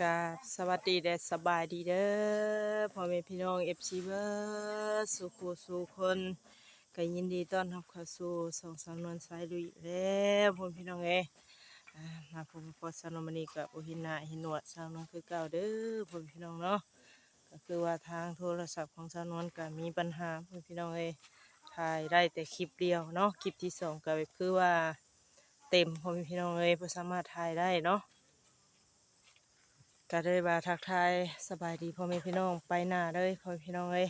กราบสวัสดีและสบายดีเด้อพ่อแม่พี่น้องเอฟซีเบอร์สุขสู่คนก็ยินดีต้อนรับเข้าสู่สองสามนวนสายลุยแล้วพ่อแม่พี่น้องเอ้มาพบกับพ่อสานวนมณีกับโอหินาหินหนวดสาวนวลคือเก่าเด้อพ่อแม่พี่น้องเนาะก็คือว่าทางโทรศัพท์ของสาวนวลก็มีปัญหาพ่อแม่พี่น้องเอ้ถ่ายได้แต่คลิปเดียวเนาะคลิปที่สองก็คือว่าเต็มพ่อแม่พี่น้องเอ้ยบ่สามารถถ่ายได้เนาะ ก็ได้บาทักทายสบายดีพ่อแม่พี่น้องไปหน้าเลยพ่อแม่พี่น้องเอ้ย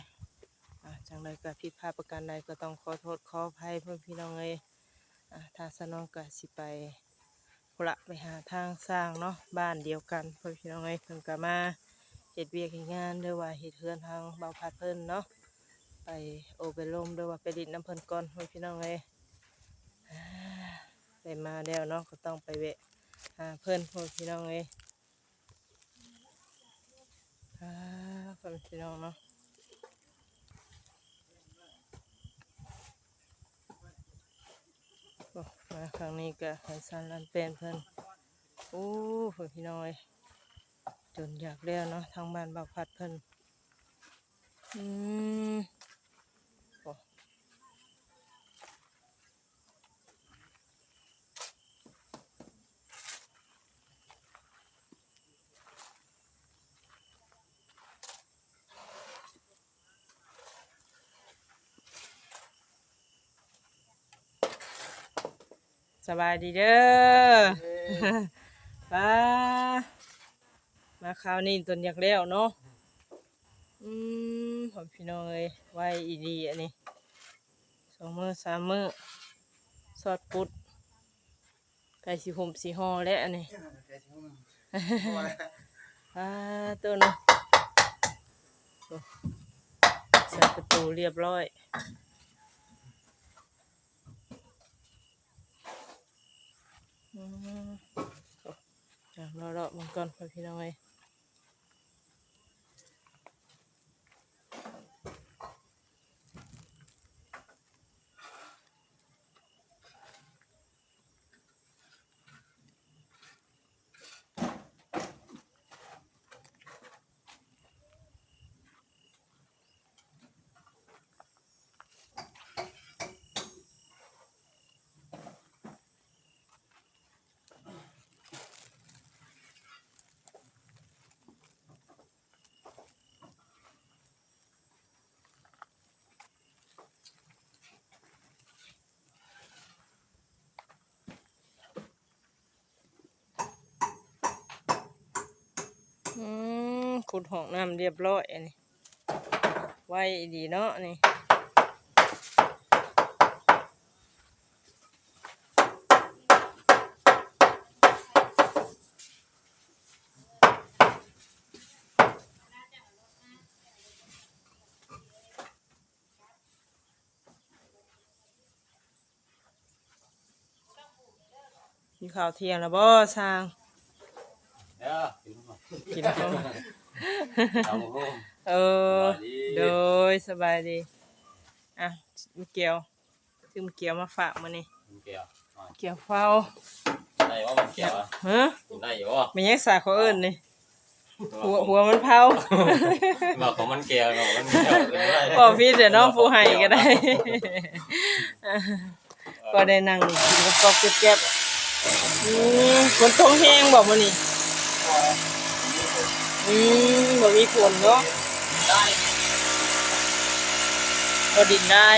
จังเลยก็ผิดพลาดประการใดก็ต้องขอโทษขออภัยพ่อแม่พี่น้องเอ้ยทางสนองก็สิไปพละไปหาทางสร้างเนาะบ้านเดียวกันพ่อแม่พี่น้องเอ้ยเพิ่นก็มาเฮ็ดเวียกงานหรือว่าเฮ็ดเฮือนทางเบาพัดเพิ่นเนาะไปโอไปลมหรือว่าไปดินน้ำเพิ่นก่อนพ่อแม่พี่น้องเอ้ยอ่าได้มาแล้วเนาะก็ต้องไปแวะหาเพิ่นพ่อแม่พี่น้องเอ้ย อ่าพ่อแม่พี่น้องเนาะมาครั้งนี้ก็หอยสันลันเป็นเพิ่นโอ้พ่อพี่น้องเอ้ยจนอยากเลี้ยวเนาะทางบ้านบักพัดเพิ่นอืม สบายดีเด้อป้ามาคราวนี้จนอยากเลี้ยวเนาะอืมพ่อแม่พี่น้องเอ้ยไว้อีดีอันนี้สองมือสามมือสอดปุดไก่สีห่มสีห่อและอันนี้อ่าตัวเนาะโอ้ใส่ประตูเรียบร้อยอืมโอ้ เดี๋ยวเราเรามังกรไปพี่น้องเอ้ อืมขุดห้องน้ำเรียบร้อยอันนี้ ไว้ดีเนาะนี่กินข้าวเที่ยงแล้วบ่สร้าง กินข้าวเอาโฮมเออสบายดีโดยสบายดี อะมีเกียวซื้อมเกียวมาฝากมานี่มันเกี่ยวอะเกียวเฝ้าได้ว่ามันเกี่ยวอะฮะกินได้อยู่ว่าไม่ยังสาเขาเอิ้นนี่หัวหัวมันเผาบอกของมันเกี่ยวบอกมันเกี่ยวเป็นไรบอกพี่เดี๋ยวน้องผู้ให้ก็ได้ ก็ได้นั่งกินกับกอกเจ็บๆอืมฝนตกแห้งบอกมานี่ อืมบ่มีฝนเนาะได้ก็ดินได้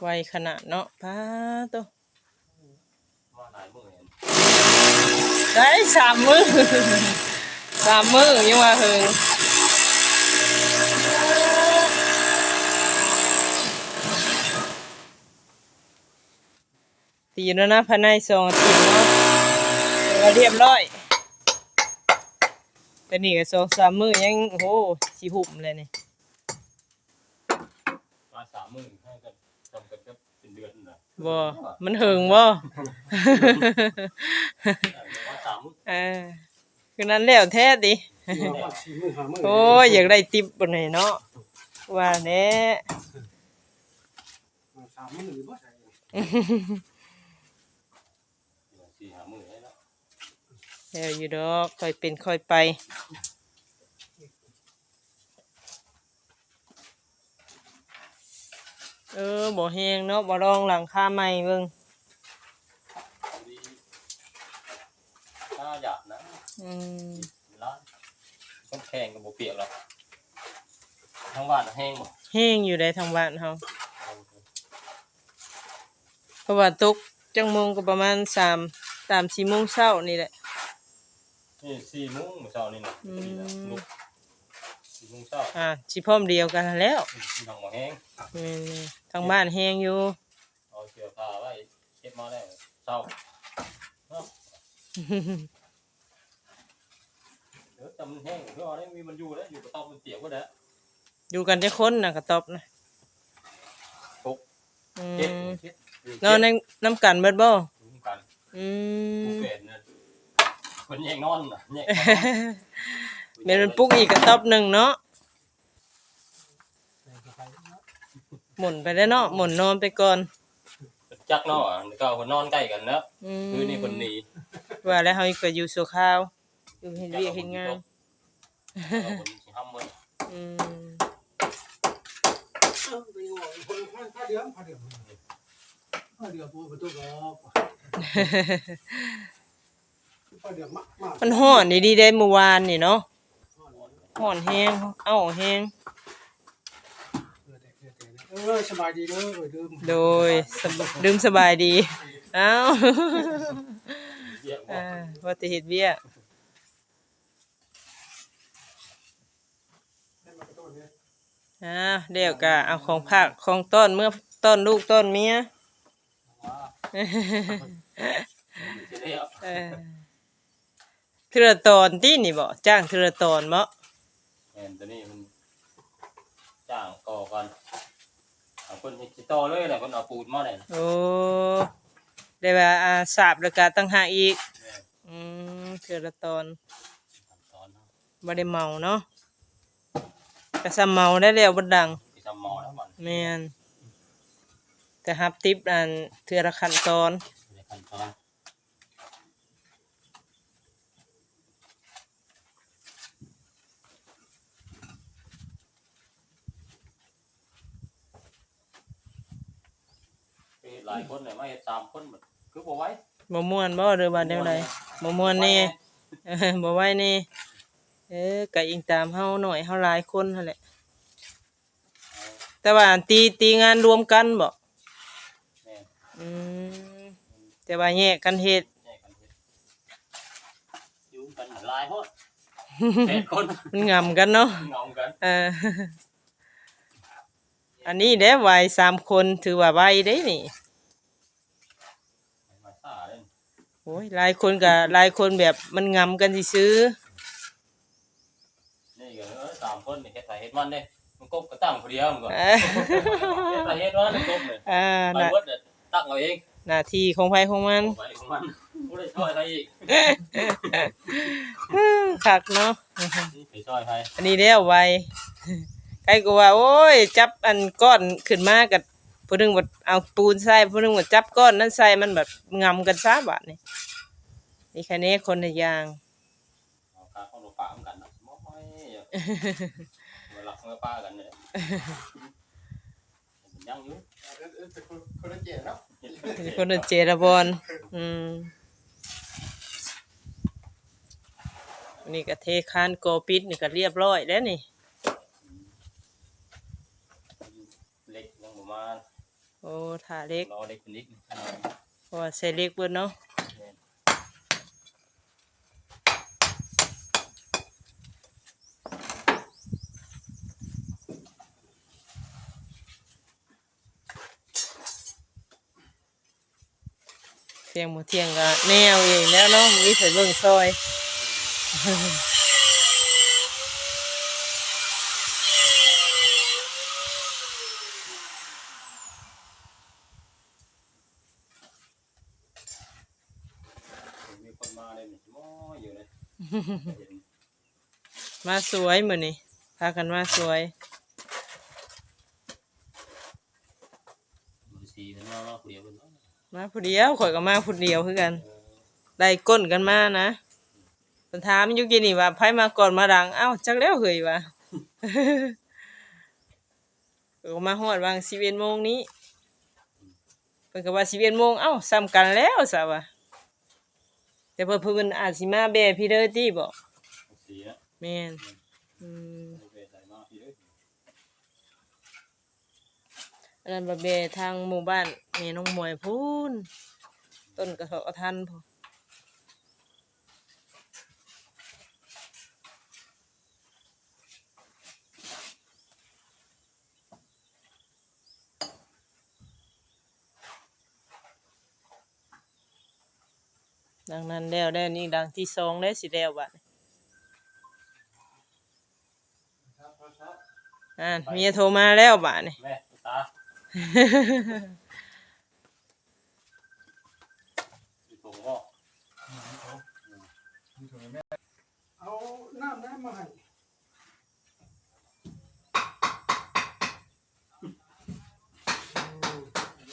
ไวขนาดเนาะปาตัวได้สามมือสามมือยังว่าเฮง ตีแล้วนะภายในสองอาทิตย์เนาะถือว่าเรียบร้อยแต่นี่ก็สองสามมือยังโอ้โหสีหุ่มเลยนี่มาสามมื้อให้กันจำกันก็เป็นเดือนนะบ่มันเหิงบ่มาสามมื้อเออคือนั้นแล้วแท้ดิโอ้ยอยากได้ติปบนไหนเนาะว่าแน่มาสาามมือหรือบ่ใช่ สี่หามือให้แล้ว แล้วอยู่ดอกค่อยเป็นค่อยไปเออบ่แฮงเนาะบ่ลองหลังคาใหม่เบิ่งดีถ้าอยากนะอืมร้านต้องแข่งกับโบเปียกหรอกทั้งบ้านแห้งหมดแห้งอยู่ได้ทางบ้านเฮาเพราะว่าตกจังโมงก็ประมาณ3 3 4โมงเช้านี่แหละ นี่สี่โมงเมื่อเช้านี่นะอืมพอดีนะลุกสี่โมงเช้าอ่าสิพร้อมเดียวกันแล้วทางหมอแห้งนี่ๆทางบ้านแห้งอยู่ เอาเสื้อผ้าไว้เก็บมาได้เช้าเนาะเดี๋ยวจำมันแห้งเพื่อเอาได้มีมันอยู่แล้วอยู่กับเตามันเตียกก็ได้ อยู่กันจะคนน่ะกระตอบนะหก อืเจ็ดมเจ็ดนอนในน้ำกันเบิดบ่รู้กันอืผู้ม เป็ดเนี่ย คนแยกนอนน่ะแยกเมนมันปลุกอีกกระตอบหนึ่งเนาะใส่เข้าไปเนาะหมุนไปได้เนาะหมุนนอนไปก่อนจักเนาะแล้วก็คนนอนใกล้กันแล้วอืมคือนี่คนหนีว่าแล้วเฮาก็อยู่สู่ข้าวอยู่เฮ็ดเวียกเฮ็ดงานแล้วคนสิห้ามมืออืมเออไปว่าคนข้างผ้าเดือมผ้าเดือมผ้าเดือมปูประตูก็ผ้าเดือ มมากมากมันฮ้อนนี่ดีได้เมื่อวานนี่เนาะฮ้อนแฮงเอ้าแฮงเออสบายดีเด้อเออเดิมโดยสบดื่มสบายดี เอ้าเรียกว่าอ่าว่าแต่เฮ็ดเวียกได้มากระโดดเนี่ยอ่าเดี๋ยวก็เอาของภาคของต้อนเมื่อต้อนลูกต้อนเมียว่าจะได้เอาเออ เทือตอนที่นี่บ่จ้างเทือตอนบ่แอนตัวนี้มันจ้างก่อก่อนเอาคนจิตต่อเลยแหละคนเอาปูนมาเลยโอ้ได้ว่าอาสาบแล้วก็ตั้งหากอีกเนี่ยอืมเทือตอนขั้นตอนเนาะบ่ได้เมาเนาะก็ซ้ำเมาได้แล้วบ่ดังที่ทำหมอแล้วมันแม่นแต่ฮับติปอันเทือละขั้นตอนในขั้นตอนเฮ็ดหลายคนเลยมาเฮ็ด สามคนหมดคือบ่ไหว้บ่ม่วนบ่หรือว่าแนวใดบ่ม่วนแนี่เออบ่ไหวแนี่เออก็อิงตามเฮาหน่อยเฮาหลายคนนั่นแหละ แต่ว่าตีตีงานรวมกันบ่แม่นอืมแต่ว่าแยกกันเฮ็ด แยกกันเฮ็ดอยู่กันหลายคนแปดคนมันงำกันเนาะเงากันเอออันนี้เด้ไหวสามคนถือว่าไหวเด้นี่ มาซ่าเล่น โอ้ยหลายคนก็หลายคนแบบมันงำกันซื้อนี่ก็เออสามคนนี่เฮ็ดไถเฮ็ดมันเด้มันกบก็ตั้งผู้เดียวมันก็ๆเอเฮ็ดอไถเฮ็ดมันมันกบเลยอ่าไปน่ะเบิดเด้อตั้งเอาเองหน้าที่ของไผของมันเอาไปของมันบ่ได้ช่วยใครอีกคักเนาะนี่ไปช่วยใครอันนี้แล้วไวใครก็ว่า โอ้ย จับอันก้อนขึ้นมากับ ผู้หนึงบ่เอาปูนใส่ผู้หนึงบ่จับก้อนนั้นใส่มันแบบงำกันซะบาดนี่นี่แค่นี้คนละอย่างเอาคาของหนูปากเหมือนกันนะมอยเวลาเมื่อป้ากันเนี่ยมันยังอยู่เออเออเป็นคนคนละเจ๋เนาะคนละเจรบอนอืมนี่ก็เทคานโกปิดนี่ก็เรียบร้อยแล้วนี่ เล็กยังบ่มา โอ้ถาเล็กรอเล็กเป็นนิดเพราะว่าใส่เล็กเบิดเนาะเที่ยงหมดเที่ยงก็แนวเองแล้วเนาะมีใส่เบิ่งซอย มีคน มาเลยนี่มออยู่เลยมาสวยมื้อนี้พากันมาสวยสสีมันมามาผู้เดียวเพิ่นเนาะมาผู้เดียวข่อยก็มาผู้เดียวคือกันเออได้ก้นกันมานะเพิ่นถามอยู่กินนี่ว่าไผมาก่อนมาหลังเอ้าจักแล้วเฮ้ยว่าเออมาฮอดวาง11โมงนี้เพิ่นก็ว่า11โมงเอ้าซ้ำกันแล้วซะว่า แต่เพิ่นเพิ่นอาจสิมาแบพี่เด้อติบ่สีนะแม่นอืมเวทใส่มาพี่เด้ออันนั้นบ่แบทางหมู่บ้านแม่น้องมวยพูนต้นกระเทาะกระทันพูน ดังนั้นแล้วแล้วนี่ดังที่สองแล้วสิแล้วบัดนี้ครับครับอ่าเมียโทรมาแล้วบัดนี้แม่ตาอยู่ตรงบ่เอาน้ำน้ำมาให้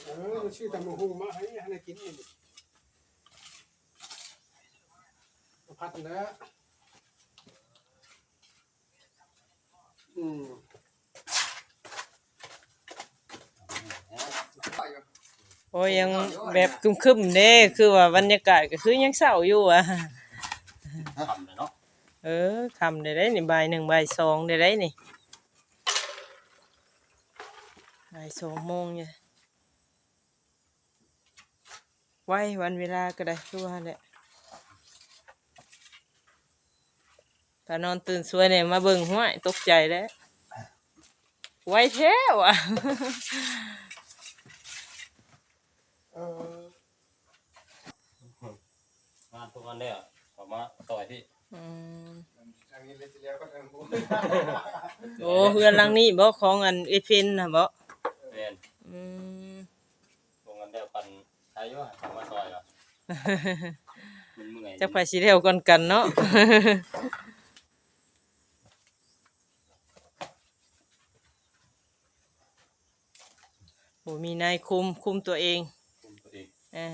เออชื่อตำมะฮูมาให้ให้กินนี่ พัดแล้วอืมโอ้ยยังแบบครึมๆเด้คือว่าบรรยากาศก็คือยังเศร้าอยู่อะทำเลยเนาะเออคำได้ได้นี่บ่ายหนึ่งใบสองได้ได้นี่ใบสองโมงเนี่ยไว้วันเวลาก็ได้คือว่าแหละ ถ้านอนตื่นสวยเนี่ยมาเบิ่งห้วยตกใจแล้วไว้แท้ว่ะเอองานทุกวันเนี่ยผมมาต่อยที่อืมทางนี้เลยทีเดียวก็ทางนู้นโอ้เฮือนหลังนี้บ่ของอันเอฟนน่ะบ่เรียนอืมตรงนั้นเดียวกันใช้อยู่ทำมาต่อยอะมันเมื่อยจักไปสิเร็วก่อนกันเนาะ มีนายคุมคุมตัวเองคุมตัวเองอ่า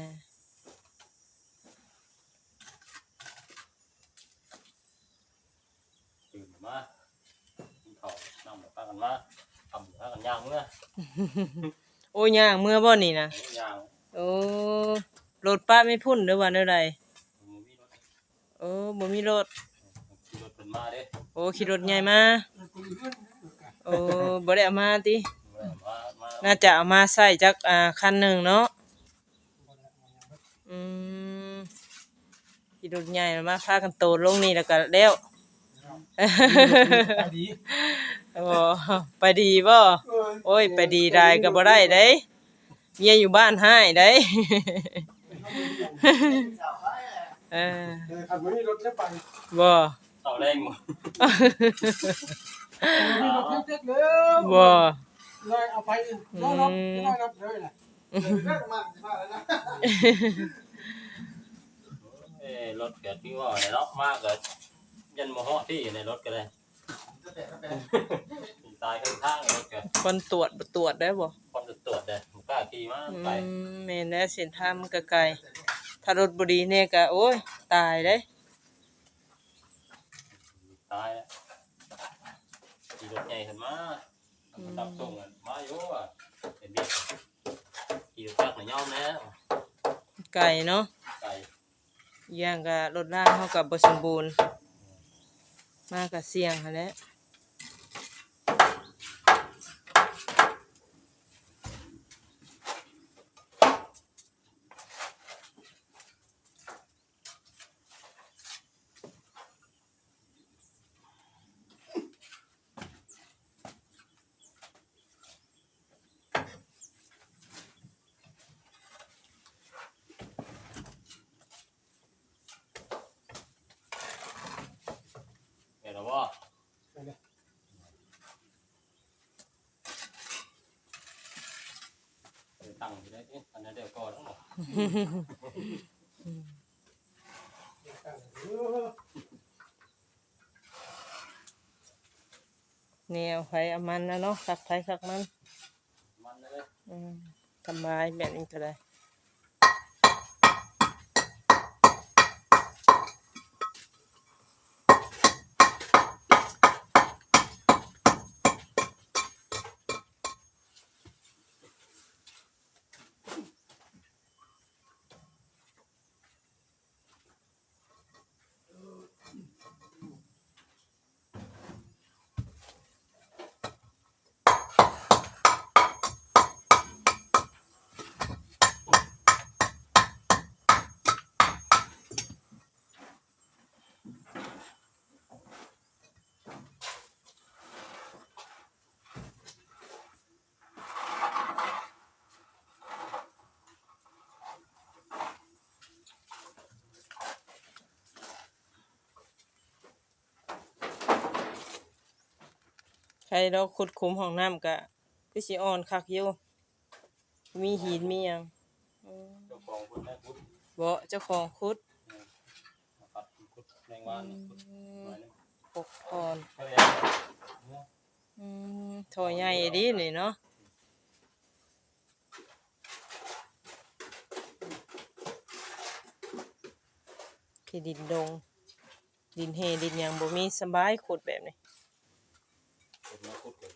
ตื่นมากินข้าวนั่งแบบพากันมาทำพากันย่างเมื่อโอ้ย่างเมื่อบ่นี่นะย่างโอ้รถป้าไม่พุ่นเด้อว่าเด้อใดมันมีรถโอ้บ่มีรถขี่รถเป็นมาเด้โอ้ขี่รถใหญ่มาคุยเรื่องโอ้บ่ได้เอามาติมามา น่าจะเอามาใส่จักอ่าคันหนึงเนาะอืมขี่รถใหญ่มาพากันโตดลงนี่แล้วก็แล้วดีโอ้ไปดีบ่โอ้ยไปดีได้ก็บ่ได้เด้เมียอยู่บ้านให้ได้เออเออขับมานี่รถจะไปบ่เต่าแรงหมดมีรถเจ๊กเลยบ่ เลยเอาไปน้องรับน้องรับเลยนะเลิกมาสิมาแล้วนะเอ้รถเกิดที่ว่าในรถมากเกิดยันมโหที่ในรถก็เลยตายข้างข้างรถเกิดคนตรวจบ่ตรวจได้บ่คนตรวจเลยผมกล้าขี่มาอืไปมแม่นแล้วเส้นทางมันก็ไกลถ้ารถบ่ดีเนี่ยก็โอ้ยตายเด้ตายแล้วขี่รถใหญ่ขึ้นมา ดับส่งกันมาอยู่อะเห็นดิขี่รถจักรหน่อยย่อมแล้วไกลเนาะไก่อีกอย่างก็รถรางเฮาก็บ่สมบูรณ์ มาก็เสี่ยงหั้นแหละ เห็นหรอว่าตั้งอยู่ได้อันนั้นเดี๋ยวก่ เนี่ยไฟเอามันนะเนาะสักไฟสักมัน มันเลยทำร้ายแบบนี้ก็ได้ ใครเราขุดคุมห้องน้ำก็คือสิอ่อนคักอยู่มีหินมีหยังอืมเจ้าของคนแม่พุทธบ่เจ้าของขุดมาปัดพุทธแรงวานนี่พุทธอืมมาเนี่ยปกอ่อนเขาเรียกเนี่ยอืมถอยใหญ่ดีนี่เนาะที่ดินดง ดินเฮดินหยังบ่มีสบายขุดแบบนี้ คนแม่พุทธก็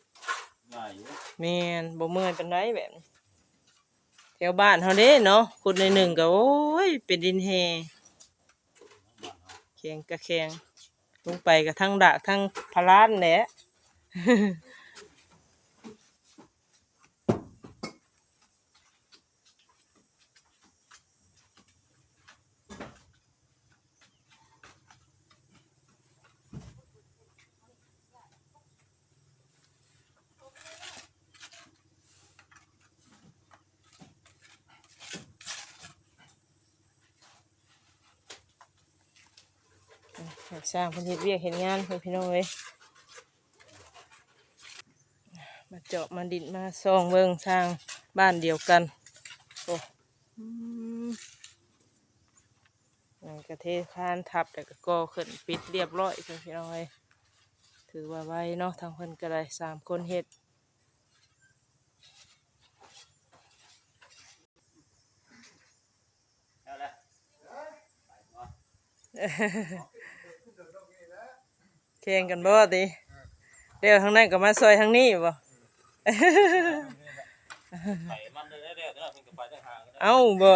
ง่ายอยู่แมนบ่เมื่อยปานไรแบบนี้แถวบ้านเฮาเด้เนาะขุดในหนึ่งก็โอ้ย เป็นดินแฮบ้านเฮาแข็งกระแข็งลงไปกับทั้งดากทั้งพลานแหละ สร้างเพิ่นเฮ็ดเวียกเฮ็ดงานเพิ่นพี่น้องเอ้ยมาเจาะมาดินมาซ่องเบิ่งสร้างบ้านเดียวกันโอ้อืมนั่นก็เทคานทับแล้วก็ก่อขึ้นปิดเรียบร้อยเพิ่นพี่น้องเอ้ยถือว่าไวเนาะทางเพิ่นก็ได้สามคนเฮ็ดเอาละไปเนาะ แข่งกันบ่ติเดี๋ยวทางนั้นก็มาซอยทางนี้บ่ไปมันได้เรื่อยๆเนาะเพิ่นก็ไปทางห่างกันเอ้าบ่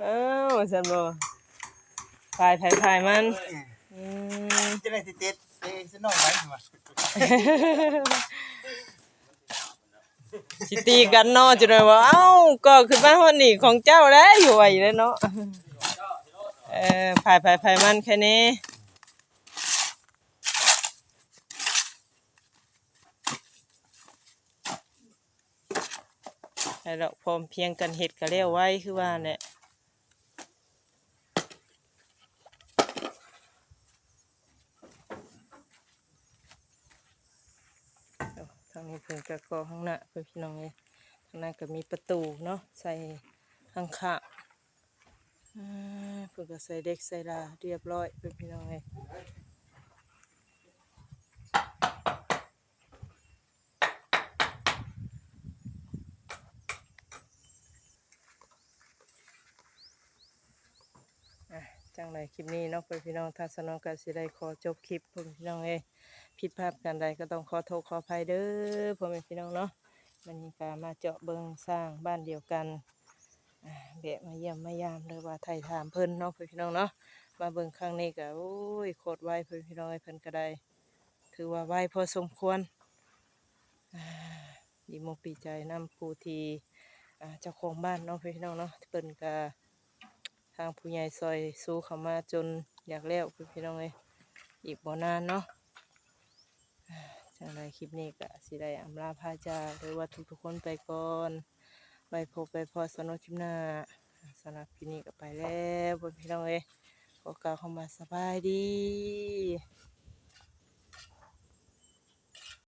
เอ้าฉันบ่พายพายพายมันอืมจะได้ติดติดเอ้สน้อยไว้มาสิตีกันเนาะจังได๋ว่าเอ้าก็ขึ้นมาฮอดนี่ของเจ้าแล้วอยู่ไว้แล้วเนาะเออพายพายพายมันแค่นี้ ให้เราพร้อมเพียงกันเฮ็ดก็แล้วไว้คือว่าแหละเอาทางนี้เพิ่นก็ก่อข้างหน้าเพื่อพี่น้องเลยทางหน้าก็มีประตูเนาะใส่ข้างข้างเพิ่นก็ใส่เด็กใส่ลาเรียบร้อยเพื่อพี่น้องเลยอะ จังไรคลิปนี้เนาะเพื่อนพี่น้องถ้าสนองก็สิได้ขอจบคลิปเพื่อนพี่น้องเอ้ผิดพลาดกันใดก็ต้องขอโทษขออภัยเด้อพ่อแม่พี่น้องเนาะมันนี้ก็มาเจาะเบิงสร้างบ้านเดียวกันแบะมาเยี่ยมมายามเลยว่าไทยถามเพิ่นเนาะพ่อพี่น้องเนาะมาเบิงครั้งนี้ก็โอ้ยโคตรไวเพื่อพี่น้องไอ้เพิ่นก็ได้ถือว่าไวพอสมควรดีมกปีใจนำผู้ทีเจ้าของบ้านเนาะพ่อพี่น้องเนาะเพิ่นก็ ทางผู้ใหญ่ซอยสู้เข้ามาจนอยากแล้วพ่อพี่น้องเลยอีกบ่นานเนาะจังไรคลิปนี้ก็สิได้อำลาพาจาหรือว่าทุกๆคนไปก่อนไปพบไปพอสนุกคลิปหน้าสำหรับคลิปนี้ก็ไปแล้วพ่อพี่น้องเลยขอกล่าวคำว่าสบายดี